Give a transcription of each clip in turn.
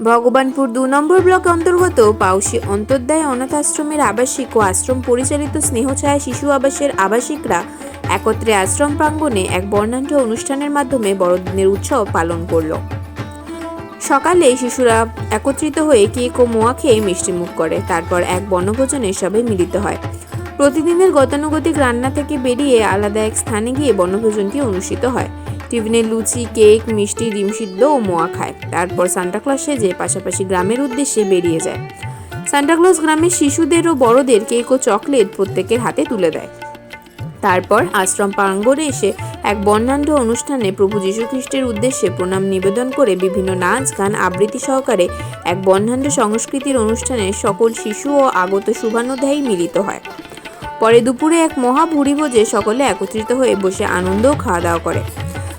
ভগবানপুর দু নম্বর ব্লক অন্তর্গত পাউসি অন্তর্দায় অনাথ আশ্রমের আবাসিক ও আশ্রম পরিচালিত স্নেহছায়া শিশু আবাসের আবাসিকরা একত্রে আশ্রম প্রাঙ্গণে এক বর্ণাঢ্য অনুষ্ঠানের মাধ্যমে বড়দিনের উৎসব পালন করল। সকালে শিশুরা একত্রিত হয়ে কেক ও মোয়া খেয়ে মিষ্টিমুখ করে। তারপর এক বনভোজনে সবাই মিলিত হয়। প্রতিদিনের গতানুগতিক রান্না থেকে বেরিয়ে আলাদা এক স্থানে গিয়ে বনভোজনটি অনুষ্ঠিত হয়। টিফিনে লুচি, কেক, মিষ্টি, ডিম সিদ্ধ ও মোয়া খায়। তারপর সান্টাক্লজ সেজে পাশাপাশি গ্রামের উদ্দেশ্যে বেরিয়ে যায়। সান্টাক্লজ গ্রামের শিশুদের ও বড়দের কেক ও চকলেট প্রত্যেকের হাতে তুলে দেয়। তারপর আশ্রম প্রাঙ্গণে এসে এক বর্ণাঢ্য অনুষ্ঠানে প্রভু যীশুখ্রিস্টের উদ্দেশ্যে প্রণাম নিবেদন করে বিভিন্ন নাচ, গান আবৃত্তি সহকারে এক বর্ণাঢ্য সংস্কৃতির অনুষ্ঠানে সকল শিশু ও আগত শুভানুধ্যায়ী মিলিত হয়। পরে দুপুরে এক মহা ভুরিভোজে সকলে একত্রিত হয়ে বসে আনন্দ খাওয়া দাওয়া করে।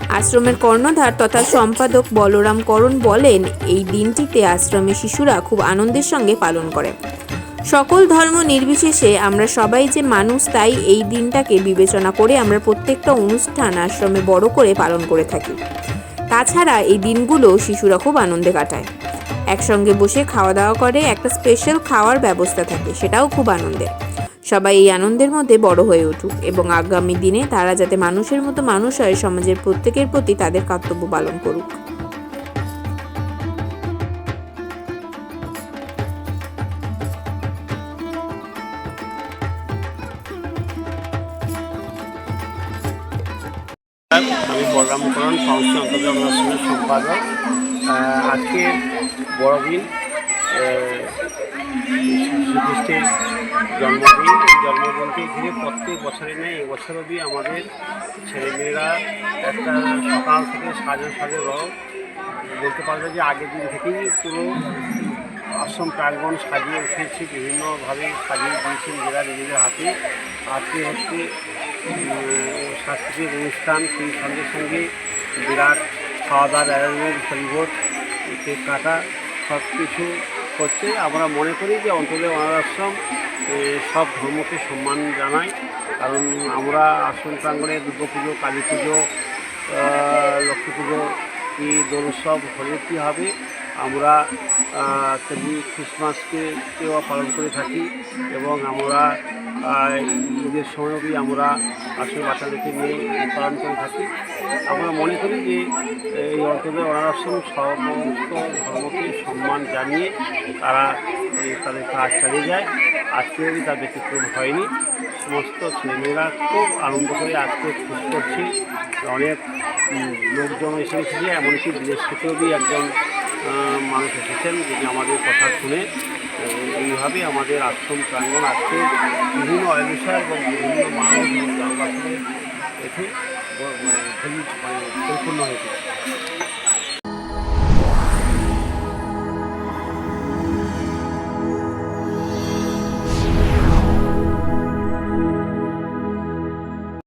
আশ্রমের কর্ণধার তথা সম্পাদক বলরাম করণ বলেন, এই দিনটিতে আশ্রমের শিশুরা খুব আনন্দের সঙ্গে পালন করে। সকল ধর্ম নির্বিশেষে আমরা সবাই যে মানুষ, তাই এই দিনটাকে বিবেচনা করে আমরা প্রত্যেকটা অনুষ্ঠান আশ্রমে বড় করে পালন করে থাকি। তাছাড়া এই দিনগুলো শিশুরা খুব আনন্দে কাটায়। একসঙ্গে বসে খাওয়া দাওয়া করে, একটা স্পেশাল খাওয়ার ব্যবস্থা থাকে, সেটাও খুব আনন্দের। সবাই এই আনন্দের মধ্যে বড় হয়ে উঠুক এবং আগামী দিনে তারা যাতে মানুষের মতো মানুষ হয়, সমাজের প্রত্যেকের প্রতি তাদের কর্তব্য পালন করুক। আমি ফাউন্ডেশন অন্তর্গত অনুষ্ঠানের সম্পাদক। আজকে বড়দিন শ্রীকৃষ্ণের জন্মদিন, জন্মদিনকে ঘিরে প্রত্যেক বছরে নেই এবছর অবধি আমাদের ছেলেমেয়েরা একটা সকাল থেকে সাজো সাজো রব বলতে পারবে যে আগের দিন থেকেই পুরো আশ্রম প্রাঙ্গণ সাজিয়ে উঠেছে, বিভিন্নভাবে সাজিয়ে দিয়েছে নিজেরা নিজেদের হাতে। আজকে হচ্ছে সাংস্কৃতিক অনুষ্ঠান, সেই সঙ্গে সঙ্গে বিরাট খাওয়া দাওয়ার আয়োজন পরিবোধ কেক কাটা সব কিছু হচ্ছে আমরা মনে করি যে অন্তরে আশ্রম সব ধর্মকে সম্মান জানাই কারণ আমরা আশ্রম প্রাঙ্গণে দুর্গা পুজো কালী পুজো লক্ষ্মী পুজো এই দোল উৎসব, হলে কী হবে? আমরা তেমনি খ্রিসমাসকে কেও পালন করে থাকি এবং আমরা ঈদের সময়ও আমরা আসলে বাচ্চাদেরকে নিয়ে পালন করে থাকি। আমরা মনে করি যে, এই অঞ্চলের অনারাশ্রম সমস্ত ধর্মকে সম্মান জানিয়ে তারা তাদের কাজ চালিয়ে যায়। আজকেও তার ব্যতিক্রম হয়নি। সমস্ত ছেলেমেয়েরা খুব আনন্দ করে আজকে খুশ করছে। অনেক লোকজন এসে এসেছে, এমনকি বিদেশ থেকেও একজন মানুষ এসেছেন যদি আমাদের কথা শুনে এইভাবে আমাদের আশ্রম প্রাঙ্গণ আজকে বিভিন্ন অয়বিষয় এবং বিভিন্ন মানুষ জনবাসনে এসে মানে মানে পরিপূর্ণ হয়েছে।